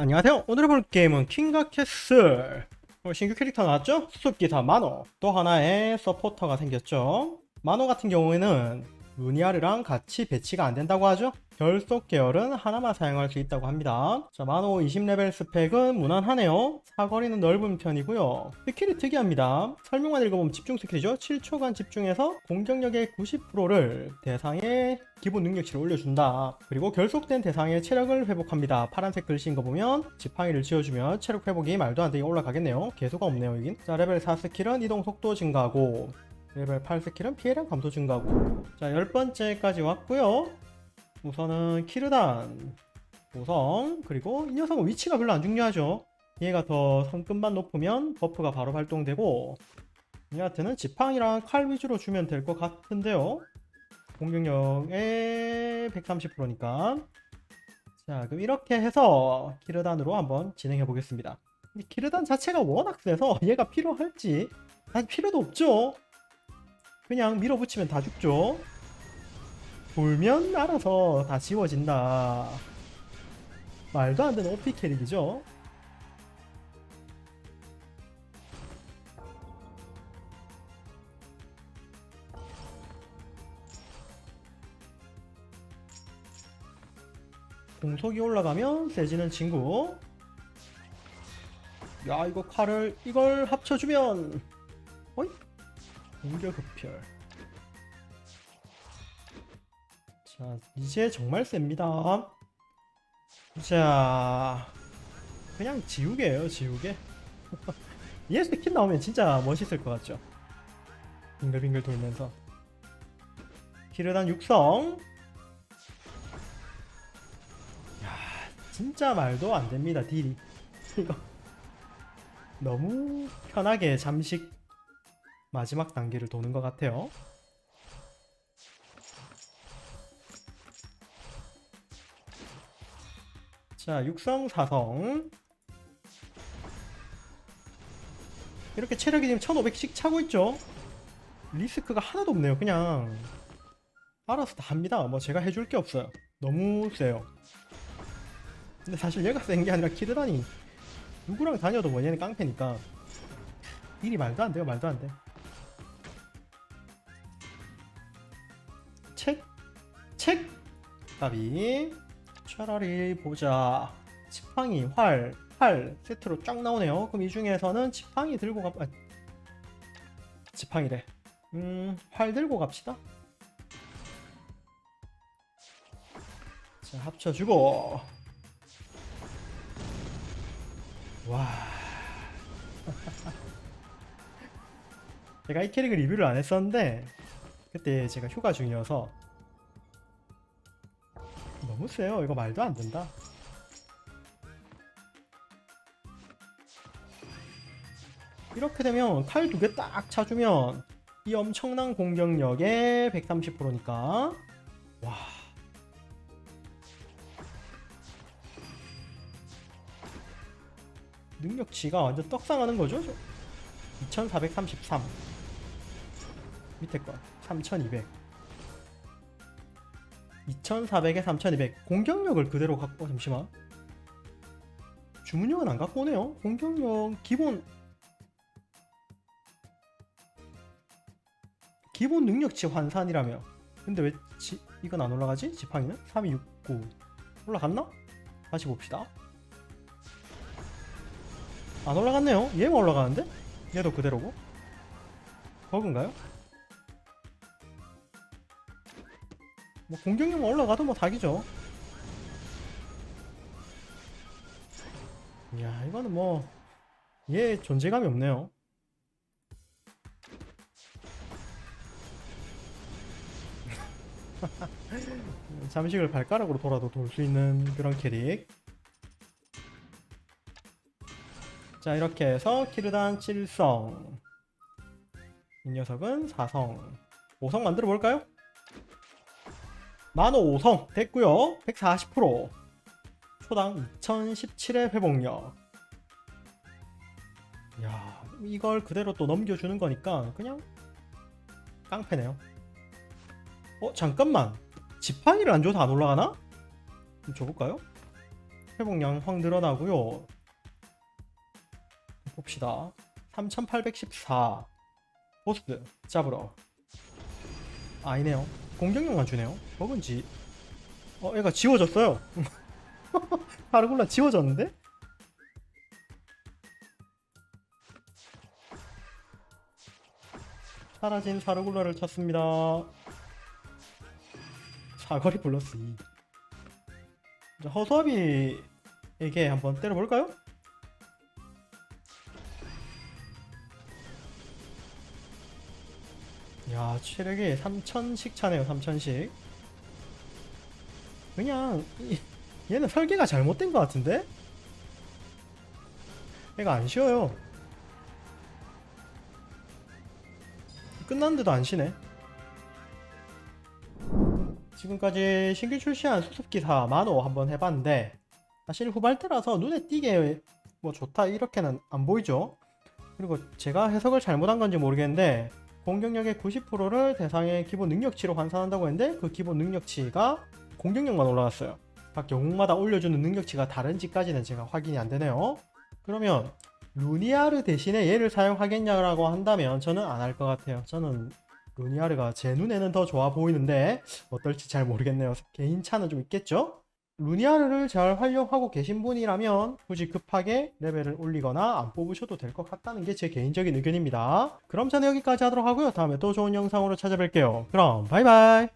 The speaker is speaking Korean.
안녕하세요. 오늘 해볼 게임은 킹과 캐슬. 어, 신규 캐릭터 나왔죠? 수습기사 마노. 또 하나의 서포터가 생겼죠. 마노 같은 경우에는 루니아르랑 같이 배치가 안 된다고 하죠. 결속 계열은 하나만 사용할 수 있다고 합니다. 자, 마노 20레벨 스펙은 무난하네요. 사거리는 넓은 편이고요. 스킬이 특이합니다. 설명만 읽어보면 집중 스킬이죠. 7초간 집중해서 공격력의 90%를 대상의 기본 능력치를 올려준다. 그리고 결속된 대상의 체력을 회복합니다. 파란색 글씨인 거 보면 지팡이를 지어주면 체력 회복이 말도 안 되게 올라가겠네요. 개수가 없네요, 여긴. 자, 레벨 4 스킬은 이동 속도 증가하고 레벨 8 스킬은 피해량 감소 증가하고 자, 열 번째까지 왔고요. 우선은 키르단 우성 그리고 이 녀석은 위치가 별로 안 중요하죠. 얘가 더 성급만 높으면 버프가 바로 발동되고 얘한테는 지팡이랑 칼 위주로 주면 될 것 같은데요. 공격력의 130%니까 자 그럼 이렇게 해서 키르단으로 한번 진행해 보겠습니다. 키르단 자체가 워낙 세서 얘가 필요할지 사실 필요도 없죠. 그냥 밀어붙이면 다 죽죠. 돌면 알아서 다 지워진다. 말도 안 되는 오피 캐릭이죠. 공속이 올라가면 세지는 친구. 야 이거 칼을 이걸 합쳐주면 어이 공격 흡혈. 자, 이제 정말 셉니다. 자, 그냥 지우개예요, 지우개. 얘 스킨 나오면 진짜 멋있을 것 같죠? 빙글빙글 돌면서. 키르단 육성. 야, 진짜 말도 안 됩니다, 딜이. 이거. 너무 편하게 잠식 마지막 단계를 도는 것 같아요. 자, 육성, 사성. 이렇게 체력이 지금 1500씩 차고 있죠? 리스크가 하나도 없네요. 그냥 알아서 다 합니다. 뭐 제가 해줄 게 없어요. 너무 세요. 근데 사실 얘가 센 게 아니라 키드라니 누구랑 다녀도 뭐 얘는 깡패니까 일이 말도 안 돼요. 말도 안 돼. 책? 답이 차라리 보자. 지팡이, 활, 활 세트로 쫙 나오네요. 그럼 이 중에서는 지팡이 들고 가. 아, 지팡이래. 음, 활 들고 갑시다. 자, 합쳐주고. 와. 제가 이 캐릭을 리뷰를 안 했었는데 그때 제가 휴가 중이어서 너무 세요. 이거 말도 안 된다. 이렇게 되면 칼 두 개 딱 차주면 이 엄청난 공격력의 130%니까 와. 능력치가 완전 떡상하는 거죠? 2433 밑에 거3200 2400에 3200 공격력을 그대로 갖고 어, 잠시만 주문력은 안 갖고 오네요 공격력 기본 기본 능력치 환산이라며 근데 왜 지, 이건 안 올라가지? 지팡이는? 3269 올라갔나? 다시 봅시다 안 올라갔네요 얘만 올라가는데? 얘도 그대로고 버그인가요? 뭐 공격력만 올라가도 뭐 닭이죠. 이야 이거는 뭐 얘 존재감이 없네요. 잠식을 발가락으로 돌아도 돌 수 있는 그런 캐릭. 자 이렇게 해서 키르단 7성 이 녀석은 4성 5성 만들어 볼까요? 만호 5성 됐고요 140% 초당 2017의 회복력 야 이걸 그대로 또 넘겨주는 거니까 그냥 깡패네요 어 잠깐만 지팡이를 안 줘서 안 올라가나? 좀 줘볼까요? 회복량 확 늘어나고요. 봅시다. 3814 보스 잡으러 아니네요. 공격력만 주네요. 먹은지 어 얘가 지워졌어요. 하르굴라 지워졌는데? 사라진 사르굴라를 찾습니다. 사거리 플러스 2. 자, 허수아비에게 한번 때려볼까요? 야, 체력이 3000씩 차네요, 3000씩. 그냥, 이- 얘는 설계가 잘못된 것 같은데? 얘가 안 쉬어요. 끝났는데도 안 쉬네. 지금까지 신규 출시한 수습기사 만호 한번 해봤는데 사실 후발대라서 눈에 띄게 뭐 좋다 이렇게는 안 보이죠 그리고 제가 해석을 잘못한 건지 모르겠는데 공격력의 90%를 대상의 기본 능력치로 환산한다고 했는데 그 기본 능력치가 공격력만 올라갔어요 각 영웅마다 올려주는 능력치가 다른지까지는 제가 확인이 안 되네요 그러면 루니아르 대신에 얘를 사용하겠냐라고 한다면 저는 안 할 것 같아요 저는 루니아르가 제 눈에는 더 좋아 보이는데 어떨지 잘 모르겠네요. 개인 차는 좀 있겠죠? 루니아르를 잘 활용하고 계신 분이라면 굳이 급하게 레벨을 올리거나 안 뽑으셔도 될 것 같다는 게 제 개인적인 의견입니다. 그럼 저는 여기까지 하도록 하고요. 다음에 또 좋은 영상으로 찾아뵐게요. 그럼 바이바이!